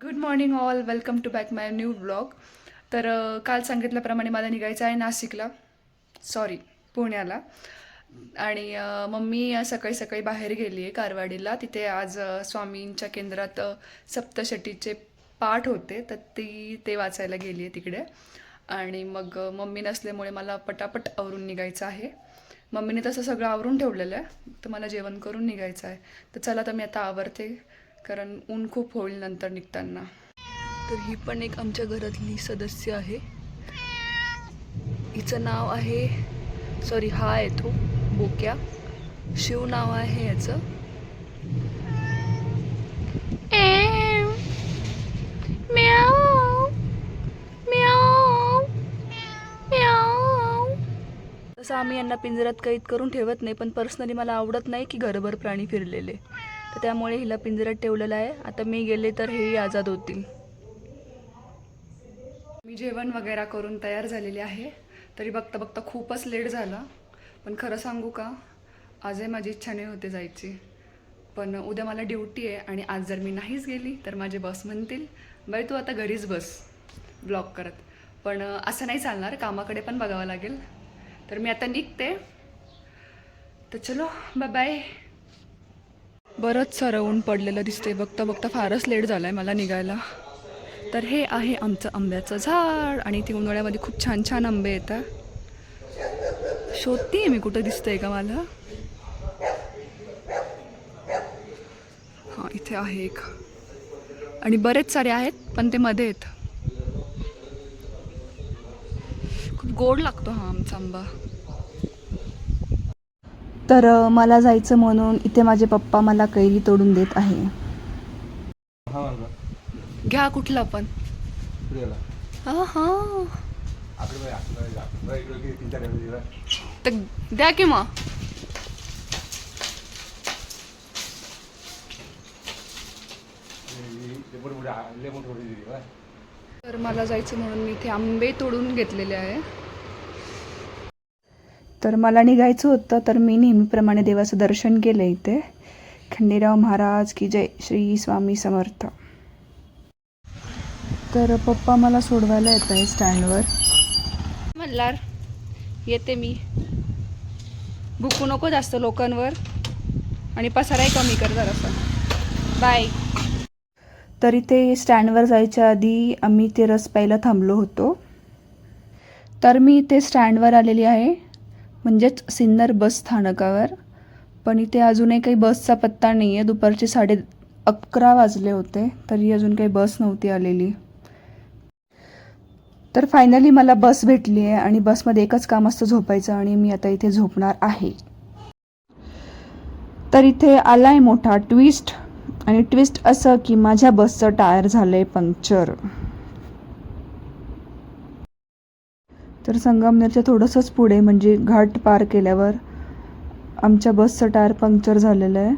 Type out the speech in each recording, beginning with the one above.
Good morning all welcome to back my new blog तर काल सांगितल्याप्रमाणे मला निघायचं आहे नाशिकला. सॉरी पुण्याला. आणि मम्मी सकाळी सकाळी बाहेर गेली आहे कारवाडीला. तिथे आज स्वामींच्या केंद्रात अ, सप्तशतीचे पाठ होते. तर ती ते वाचायला गेली आहे तिकडे. आणि मग मम्मी नसल्यामुळे मला पटापट आवरून निघायचं आहे. मम्मीने तसं सगळं आवरून ठेवलेलं आहे. तर मला जेवण करून निघायचं आहे. तर चला तर मी आता आवरते. कारण ऊन खूप होईल नंतर निघताना. तर ही पण एक आमच्या घरातली सदस्य आहे. हिचं नाव आहे सॉरी हा आहे तो बोक्या. शिव नाव आहे याचं. तसं आम्ही यांना पिंजऱ्यात कैद करून ठेवत नाही पण पर्सनली मला आवडत नाही की घरभर प्राणी फिरलेले. तर त्यामुळे हिला पिंजऱ्यात ठेवलेलं आहे. आता मी गेले तर हेही आझाद होतील. मी जेवण वगैरे करून तयार झालेले आहे. तरी बघता बघता खूपच लेट झाला. पण खरं सांगू का? आजही माझी इच्छा नाही होते जायची. पण उद्या मला ड्युटी आहे आणि आज जर मी नाहीच गेली तर माझे बॉस म्हणतील बाई तू आता घरीच बस. ब्लॉक करत. पण असं नाही चालणार. कामाकडे पण बघावं लागेल. तर मी आता निघते. तर चलो बाय बाय बरंच सारं ऊन पडलेलं दिसते बघता बघता फारच लेट झाला आहे मला निघायला. तर हे आहे आमचं आंब्याचं झाड आणि ते उन्हाळ्यामध्ये खूप छान छान आंबे येतात. शोधते मी कुठं दिसतंय का मला? हां इथे आहे एक. आणि बरेच सारे आहेत पण ते मध्ये आहेत खूप गोड लागतो हा आमचा आंबा. तर मला जायचं म्हणून इथे माझे पप्पा मला कैरी तोडून देत आहे. हा घ्या कुठला पण. तर द्या की मग. तर मला जायचं म्हणून मी इथे आंबे तोडून घेतलेले आहे. तर मला निघायचं होतं तर मी नेहमीप्रमाणे देवाचं दर्शन केलं इथे. खंडेराव महाराज की जय श्री स्वामी समर्थ. तर पप्पा मला सोडवायला येत आहे स्टँडवर. म्हणणार येते मी. भुकू नको जास्त लोकांवर आणि पसाराही कमी कर जरासा. बाय तर इथे स्टँडवर जायच्या आधी आम्ही ते रस प्यायला थांबलो होतो. तर मी इथे स्टँडवर आलेली आहे. म्हणजेच सिन्नर बस स्थानकावर. पण इथे अजूनही काही बसचा पत्ता नाही आहे दुपारचे साडे अकरा वाजले होते. तरी अजून काही बस नव्हती आलेली. तर फायनली मला बस भेटली आहे आणि बसमध्ये एकच काम असतं झोपायचं आणि मी आता इथे झोपणार आहे. तर इथे आला आहे मोठा ट्विस्ट आणि ट्विस्ट असं की माझ्या बसचं टायर झालं आहे पंक्चर तर संगमनेरच्या थोडंसंच पुढे म्हणजे घाट पार केल्यावर आमच्या बसचं टायर पंक्चर झालेलं आहे.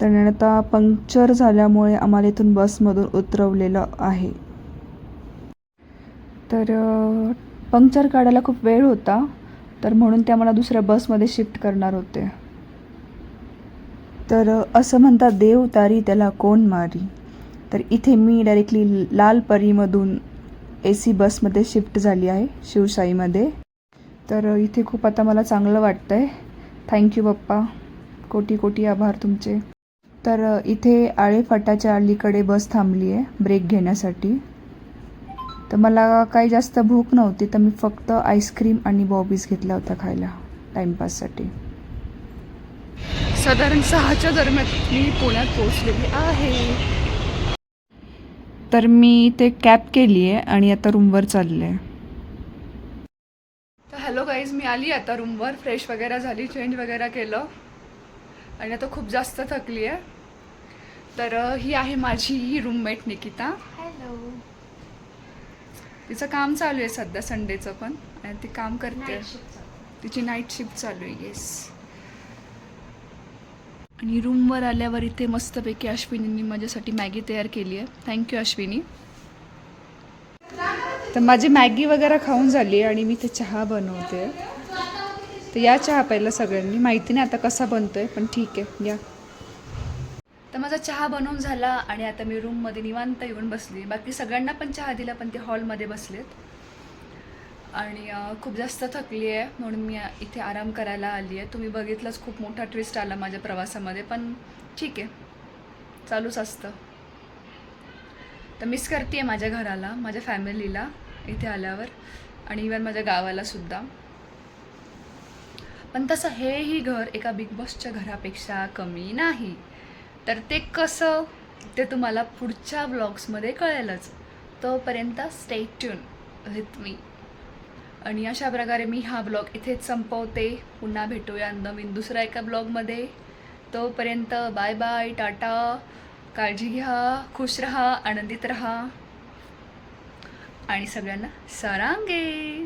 तर आता पंक्चर झाल्यामुळे आम्हाला इथून बसमधून उतरवलेलं आहे. तर पंक्चर काढायला खूप वेळ होता तर म्हणून ते आम्हाला दुसऱ्या बसमध्ये शिफ्ट करणार होते. तर असं म्हणतात देव तारी त्याला कोण मारी? तर इथे मी डायरेक्टली लाल परीमधून ए सी बसमध्ये शिफ्ट झाली आहे शिवशाहीमध्ये. तर इथे खूप आता मला चांगलं वाटतं आहे थँक्यू पप्पा. कोटी कोटी आभार तुमचे. तर इथे आळेफाटाच्या अलीकडे बस थांबली आहे ब्रेक घेण्यासाठी. तर मला काही जास्त भूक नव्हती तर मी फक्त आईस्क्रीम आणि बॉबीज घेतला होता खायला टाईमपाससाठी साधारण सहाच्या दरम्यान मी पुण्यात पोहोचलेली आहे. तर मी ते कॅब केली आहे आणि आता रूमवर चालले आहे. तर हॅलो गाईज मी आली आता रूमवर. फ्रेश वगैरे झाली चेंज वगैरे केलं. आणि आता खूप जास्त थकली आहे. तर ही आहे माझी रूममेट निकिता. हॅलो. तिचं काम चालू आहे सध्या संडेचं पण. आणि ती काम करते. तिची नाईट शिफ्ट चालू आहे येस आणि रूमवर आल्यावर इथे मस्तपैकी अश्विनींनी माझ्यासाठी मॅगी तयार केली आहे थँक्यू अश्विनी. तर माझी मॅगी वगैरे खाऊन झाली आणि मी ते चहा बनवते. तर या चहा पहिला सगळ्यांनी. माहिती नाही आता कसा आहे पण ठीक आहे. या. तर माझा चहा बनवून झाला आणि आता मी रूममध्ये निवांत येऊन बसली. बाकी सगळ्यांना पण चहा दिला पण ते हॉलमध्ये बसलेत. आणि खूप जास्त थकली आहे म्हणून मी इथे आराम करायला आली आहे तुम्ही बघितलंच खूप मोठा ट्विस्ट आला माझ्या प्रवासामध्ये पण ठीक आहे. चालूच असतं. तर मिस करते माझ्या घराला माझ्या फॅमिलीला इथे आल्यावर आणि इवन माझ्या गावाला सुद्धा. पण तसं हेही घर एका बिग बॉसच्या घरापेक्षा कमी नाही. तर ते कसं ते तुम्हाला पुढच्या ब्लॉग्समध्ये कळेलच. तोपर्यंत स्टे ट्यून विथ मी आणि अशा प्रकारे मी हा ब्लॉग इथेच संपवते. पुन्हा भेटूया नवीन दुसऱ्या एका ब्लॉगमध्ये. तोपर्यंत बाय बाय टाटा. काळजी घ्या खुश रहा आनंदित रहा. आणि सगळ्यांना सरांगे.